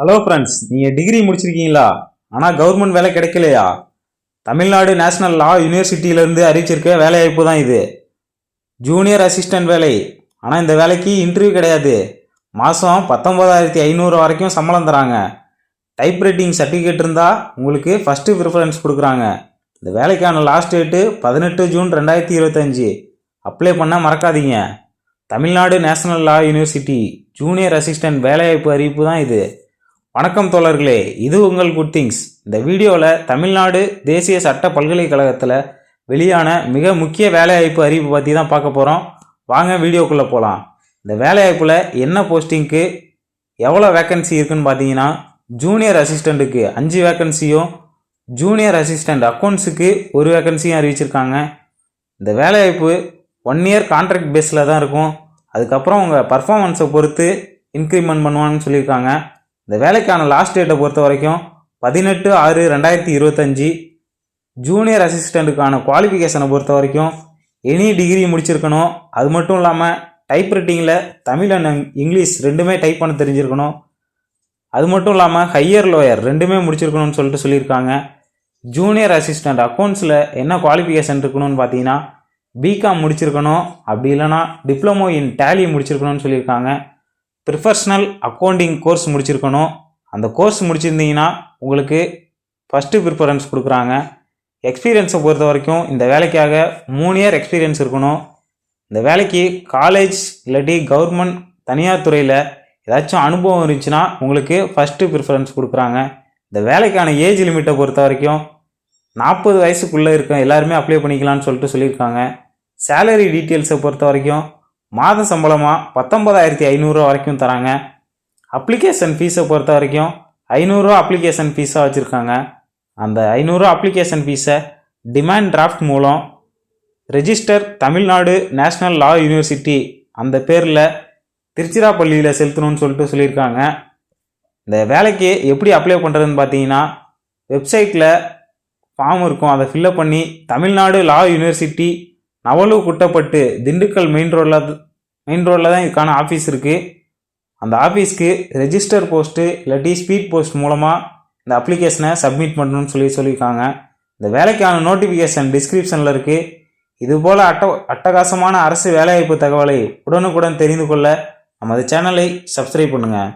Hello friends நீங்கள் degree முடிச்சிருக்கீங்களா? ஆனால் கவர்மெண்ட் வேலை கிடைக்கலையா? தமிழ்நாடு நேஷனல் லா யூனிவர்சிட்டியிலேருந்து அறிவிச்சிருக்க வேலைவாய்ப்பு தான் இது. ஜூனியர் அசிஸ்டன்ட் வேலை. ஆனால் இந்த வேலைக்கு இன்டர்வியூ கிடையாது. மாதம் பத்தொம்போதாயிரத்தி ஐநூறு வரைக்கும் சம்பளம் தராங்க. டைப்ரைட்டிங் சர்டிஃபிகேட் இருந்தால் உங்களுக்கு ஃபஸ்ட்டு ப்ரிஃபரன்ஸ் கொடுக்குறாங்க. இந்த வேலைக்கான லாஸ்ட் டேட்டு பதினெட்டு ஜூன் ரெண்டாயிரத்தி இருபத்தஞ்சி. அப்ளை பண்ண மறக்காதீங்க. Tamil Nadu national law university junior assistant வேலைவாய்ப்பு அறிவிப்பு தான் இது. வணக்கம் தோழர்களே இது உங்கள் குட் திங்ஸ் இந்த வீடியோவில் தமிழ்நாடு தேசிய சட்ட பல்கலைக்கழகத்தில் வெளியான மிக முக்கிய வேலைவாய்ப்பு அறிவிப்பு பற்றி தான் பார்க்க போகிறோம் வாங்க வீடியோக்குள்ளே போகலாம் இந்த வேலைவாய்ப்பில் என்ன போஸ்டிங்க்கு எவ்வளோ வேக்கன்சி இருக்குன்னு பார்த்தீங்கன்னா ஜூனியர் அசிஸ்டண்ட்டுக்கு அஞ்சு வேக்கன்சியும் ஜூனியர் அசிஸ்டண்ட் அக்கௌண்ட்ஸுக்கு ஒரு வேக்கன்சியும் அறிவிச்சிருக்காங்க. இந்த வேலைவாய்ப்பு ஒன் இயர் கான்ட்ராக்ட் பேஸில் தான் இருக்கும். அதுக்கப்புறம் உங்கள் பர்ஃபார்மன்ஸை பொறுத்து இன்க்ரிமெண்ட் பண்ணுவான்னு சொல்லியிருக்காங்க. இந்த வேலைக்கான லாஸ்ட் டேட்டை பொறுத்த வரைக்கும் பதினெட்டு ஆறு ரெண்டாயிரத்தி இருபத்தஞ்சி ஜூனியர் அசிஸ்டண்ட்டுக்கான குவாலிஃபிகேஷனை பொறுத்த வரைக்கும் எனி டிகிரி முடிச்சிருக்கணும். அது மட்டும் இல்லாமல் டைப் ரைட்டிங்கில் தமிழ் அண்ட் இங்கிலீஷ் ரெண்டுமே டைப் பண்ண தெரிஞ்சிருக்கணும். அது மட்டும் இல்லாமல் ஹையர் லோயர் ரெண்டுமே முடிச்சிருக்கணும்னு சொல்லிட்டு சொல்லியிருக்காங்க. ஜூனியர் அசிஸ்டண்ட் அக்கௌண்ட்ஸில் என்ன குவாலிஃபிகேஷன் இருக்கணும்னு பார்த்தீங்கன்னா பிகாம் முடிச்சிருக்கணும். அப்படி இல்லைன்னா டிப்ளமோ இன் டேலி முடிச்சிருக்கணும்னு சொல்லியிருக்காங்க. ப்ரிஃபஷ்னல் அக்கௌண்டிங் கோர்ஸ் முடிச்சிருக்கணும். அந்த கோர்ஸ் முடிச்சிருந்தீங்கன்னா உங்களுக்கு ஃபஸ்ட்டு ப்ரிஃபரன்ஸ் கொடுக்குறாங்க. எக்ஸ்பீரியன்ஸை பொறுத்த வரைக்கும் இந்த வேலைக்காக மூணு இயர் எக்ஸ்பீரியன்ஸ் இருக்கணும். இந்த வேலைக்கு காலேஜ் இல்லாட்டி கவர்மெண்ட் தனியார் துறையில் ஏதாச்சும் அனுபவம் இருந்துச்சுன்னா உங்களுக்கு ஃபஸ்ட்டு ப்ரிஃபரன்ஸ் கொடுக்குறாங்க. இந்த வேலைக்கான ஏஜ் லிமிட்டை பொறுத்த வரைக்கும் நாற்பது வயசுக்குள்ளே இருக்க எல்லாருமே அப்ளை பண்ணிக்கலாம்னு சொல்லிட்டு சொல்லியிருக்காங்க. சேலரி டீட்டெயில்ஸை பொறுத்த வரைக்கும் மாத சம்பளமாக பத்தொம்பதாயிரத்தி ஐநூறுரூவா வரைக்கும் தராங்க. அப்ளிகேஷன் ஃபீஸை பொறுத்த வரைக்கும் ஐநூறுரூவா அப்ளிகேஷன் ஃபீஸாக வச்சுருக்காங்க. அந்த ஐநூறுரூவா அப்ளிகேஷன் ஃபீஸை டிமாண்ட் டிராஃப்ட் மூலம் register Tamil Nadu national law university அந்த பேரில் திருச்சிராப்பள்ளியில் செலுத்தணும்னு சொல்லிட்டு சொல்லியிருக்காங்க. இந்த வேலைக்கு எப்படி அப்ளை பண்ணுறதுன்னு பார்த்தீங்கன்னா வெப்சைட்டில் ஃபார்ம் இருக்கும். அதை ஃபில்லப் பண்ணி Tamil Nadu law university Navalur Kuttapattu Dindigul main ரோடில் மெயின் ரோடில் தான் இதுக்கான ஆஃபீஸ் இருக்குது அந்த ஆஃபீஸ்க்கு ரெஜிஸ்டர் போஸ்ட்டு இல்லாட்டி ஸ்பீட் போஸ்ட் மூலமாக இந்த அப்ளிகேஷனை சப்மிட் பண்ணணும்னு சொல்லி சொல்லியிருக்காங்க. இந்த வேலைக்கான நோட்டிஃபிகேஷன் டிஸ்கிரிப்ஷனில் இருக்குது இதுபோல் அட்ட அட்டகாசமான அரசு வேலைவாய்ப்பு தகவலை உடனுக்குடன் தெரிந்து கொள்ள நமது சேனலை சப்ஸ்கிரைப் பண்ணுங்கள்